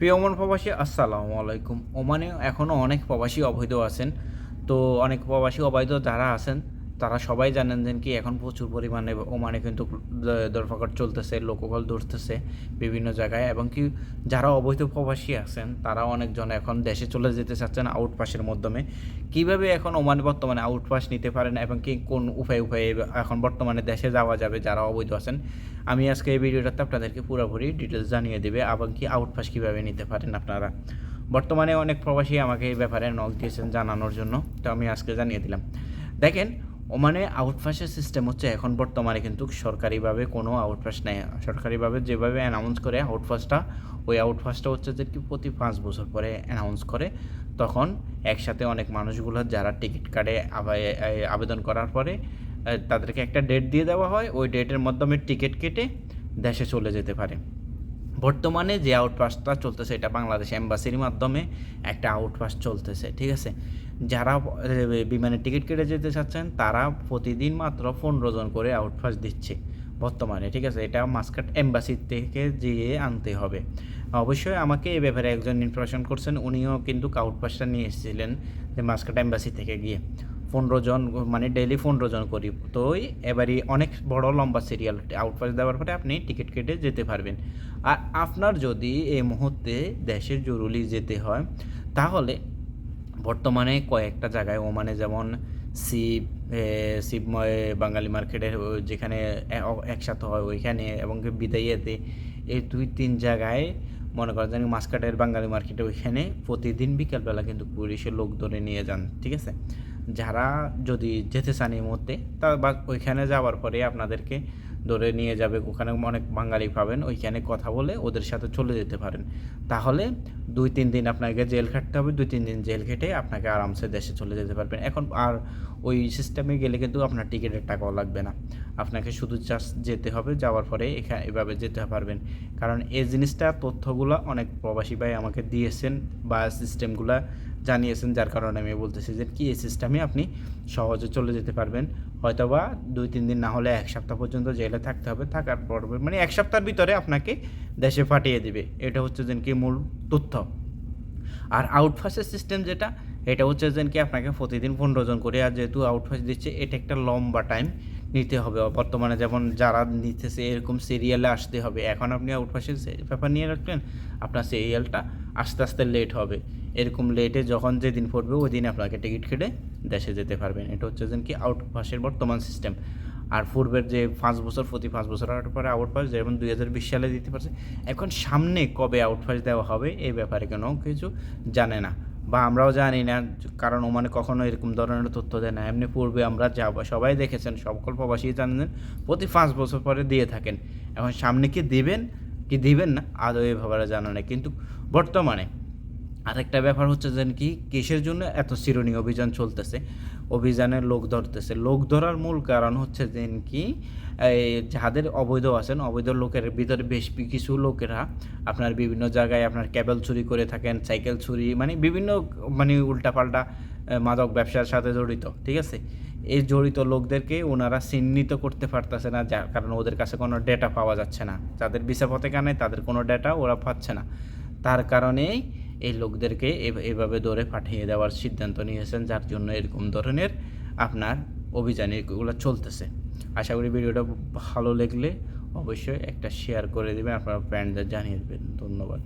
প্রিয় ওমান প্রবাসী, আসসালামু আলাইকুম। ওমানে এখনও অনেক প্রবাসী অবৈধ আছেন। তো অনেক প্রবাসী অবৈধ যারা আছেন তারা সবাই জানেন যে কি এখন প্রচুর পরিমাণে ওমানে কিন্তু দরফাকট চলতেছে লোককল ধরতেছে বিভিন্ন জায়গায় এবং কি যারা অবৈধ প্রবাসী আছেন, তারা অনেকজন এখন দেশে চলে যেতে চাচ্ছেন আউটপাসের মাধ্যমে। কীভাবে এখন ওমানে বর্তমানে আউটপাস নিতে পারেন এবং কি কোন উপায় উপায়ে এখন বর্তমানে দেশে যাওয়া যাবে যারা অবৈধ আছেন? আমি আজকে এই ভিডিওটাতে আপনাদেরকে পুরোপুরি ডিটেলস জানিয়ে দেবে এবং কি আউটপাস কীভাবে নিতে পারেন আপনারা। বর্তমানে অনেক প্রবাসী আমাকে এই ব্যাপারে নক দিয়েছেন জানানোর জন্য, তো আমি আজকে জানিয়ে দিলাম। দেখেন ওমানে আউটপাসের সিস্টেম হচ্ছে এখন বর্তমানে কিন্তু সরকারিভাবে কোনো আউটপাস নেই। সরকারিভাবে যেভাবে অ্যানাউন্স করে আউটপাসটা ওই আউটপাসটা হচ্ছে যে কি প্রতি পাঁচ বছর পরে অ্যানাউন্স করে। তখন একসাথে অনেক মানুষগুলো যারা টিকিট কার্ডে আবেদন করার পরে তাদেরকে একটা ডেট দিয়ে দেওয়া হয়। ওই ডেটের মাধ্যমে টিকিট কেটে দেশে চলে যেতে পারে। বর্তমানে যে আউটপাসটা চলতেছে, এটা বাংলাদেশ এম্বাসির মাধ্যমে একটা আউটপাস চলতেছে, ঠিক আছে? যারা বিমানের টিকিট কেটে যেতে চাচ্ছেন, তারা প্রতিদিন মাত্র পনেরো জন করে আউটপাস দিচ্ছে বর্তমানে, ঠিক আছে? এটা মাস্কাট এম্বাসি থেকে যেয়ে আনতে হবে। অবশ্যই আমাকে এই ব্যাপারে একজন ইনফরমেশন করছেন, উনিও কিন্তু আউটপাসটা নিয়ে এসেছিলেন, যে মাস্কাট এম্বাসি থেকে গিয়ে। পনেরো জন মানে ডেইলি পনেরো জন করি তো এবারই অনেক বড় লম্বা সিরিয়াল আউটপাস দেওয়ার পরে আপনি টিকিট কেটে যেতে পারবেন। আর আপনার যদি এই মুহূর্তে দেশের জরুরি যেতে হয়, তাহলে বর্তমানে কয়েকটা জায়গায় ওমানে যেমন শিব শিবময়, বাঙালি মার্কেটের যেখানে একসাথে হয় ওইখানে এবং কি বিদাইয়াতে এই দুই, তিন জায়গায় মনে করেন যেন মাসকাটের বাঙালি মার্কেটে ওইখানে প্রতিদিন বিকালবেলা কিন্তু পুলিশের লোক ধরে নিয়ে যান, ঠিক আছে? যারা যদি যেতে চান এই মুহূর্তে, তা বা ওইখানে যাওয়ার পরে আপনাদেরকে ধরে নিয়ে যাবে, ওখানে অনেক বাঙালি পাবেন, ওইখানে কথা বলে ওদের সাথে চলে যেতে পারেন। তাহলে দুই তিন দিন আপনাকে জেল খাটতে হবে, দুই তিন দিন জেল খেটে আপনাকে আরামসে দেশে চলে যেতে পারবেন। এখন আর ওই সিস্টেমে গেলে কিন্তু আপনার টিকিটের টাকাও লাগবে না। আপনাকে শুধু জাস্ট যেতে হবে, যাওয়ার পরে এখানে এভাবে যেতে পারবেন। কারণ এই জিনিসটা তথ্যগুলো অনেক প্রবাসী ভাই আমাকে দিয়েছেন বা সিস্টেমগুলো জানিয়েছেন, যার কারণে আমি বলতেছি যে, কি এই সিস্টেমে আপনি সহজে চলে যেতে পারবেন। হয়তো বা দুই, তিন দিন না হলে এক সপ্তাহ পর্যন্ত জেলে থাকতে হবে, থাকার পর মানে এক সপ্তাহের ভিতরে আপনাকে দেশে পাঠিয়ে দিবে। এটা হচ্ছে যেন কি মূল তথ্য। আর আউটফাসের সিস্টেম যেটা, এটা হচ্ছে যেন কি আপনাকে প্রতিদিন পনেরো জন করে, আর যেহেতু আউটফাস দিচ্ছে, এটা একটা লম্বা টাইম নিতে হবে। বর্তমানে যেমন যারা নিতেছে, এরকম সিরিয়ালে আসতে হবে। এখন আপনি আউটফাসের পেপার নিয়ে রাখলেন, আপনার সিরিয়ালটা আস্তে আস্তে লেট হবে। এরকম লেটে যখন যেদিন পড়বে, ওই দিন আপনাকে টিকিট কেটে দেশে যেতে পারবেন। এটা হচ্ছে যেন কি আউটপাসের বর্তমান সিস্টেম আর পূর্বের যে পাঁচ বছর, প্রতি পাঁচ বছর পরে আউটপাস যেমন দুই হাজার বিশ সালে দিতে পারছে, এখন সামনে কবে আউটপাস দেওয়া হবে, এই ব্যাপারে কোনো কিছু জানে না। বা আমরাও জানি না, কারণ ওমানে কখনো এরকম ধরনের তথ্য দেয় না। এমনি পূর্বে আমরা যা সবাই দেখেছেন সকল প্রবাসী জানেন, প্রতি পাঁচ বছর পরে দিয়ে থাকেন। এখন সামনে কি দিবেন কি দিবেন না, আদৌ এভাবে জানো নেই। কিন্তু বর্তমানে আরেকটা ব্যাপার হচ্ছে যে কি, কিসের জন্য এত চিরুনি অভিযান চলতেছে? অভিযানে লোক ধরতেছে। লোক ধরার মূল কারণ হচ্ছে যে কি যাদের অবৈধ আছেন, অবৈধ লোকের ভিতরে বেশ কিছু লোকেরা আপনার বিভিন্ন জায়গায় আপনার ক্যাবেল চুরি করে থাকেন, সাইকেল চুরি মানে বিভিন্ন মানে উল্টাপাল্টা মাদক ব্যবসার সাথে জড়িত, ঠিক আছে? এই জড়িত লোকদেরকে ওনারা চিহ্নিত করতে পারতেছে না, যার কারণে ওদের কাছে কোনো ডেটা পাওয়া যাচ্ছে না। যাদের পতাকা নেই তাদের কোনো ডেটা ওরা পাচ্ছে না। তার কারণেই এই লোকদেরকে এভাবে দৌড়ে পাঠিয়ে দেওয়ার সিদ্ধান্ত নিয়েছেন, যার জন্য এরকম ধরনের আপনার অভিযান এগুলো চলতেছে। আশা করি ভিডিওটা ভালো লাগলে অবশ্যই একটা শেয়ার করে দেবেন, আপনার ফ্রেন্ডদের জানিয়ে দেবেন। ধন্যবাদ।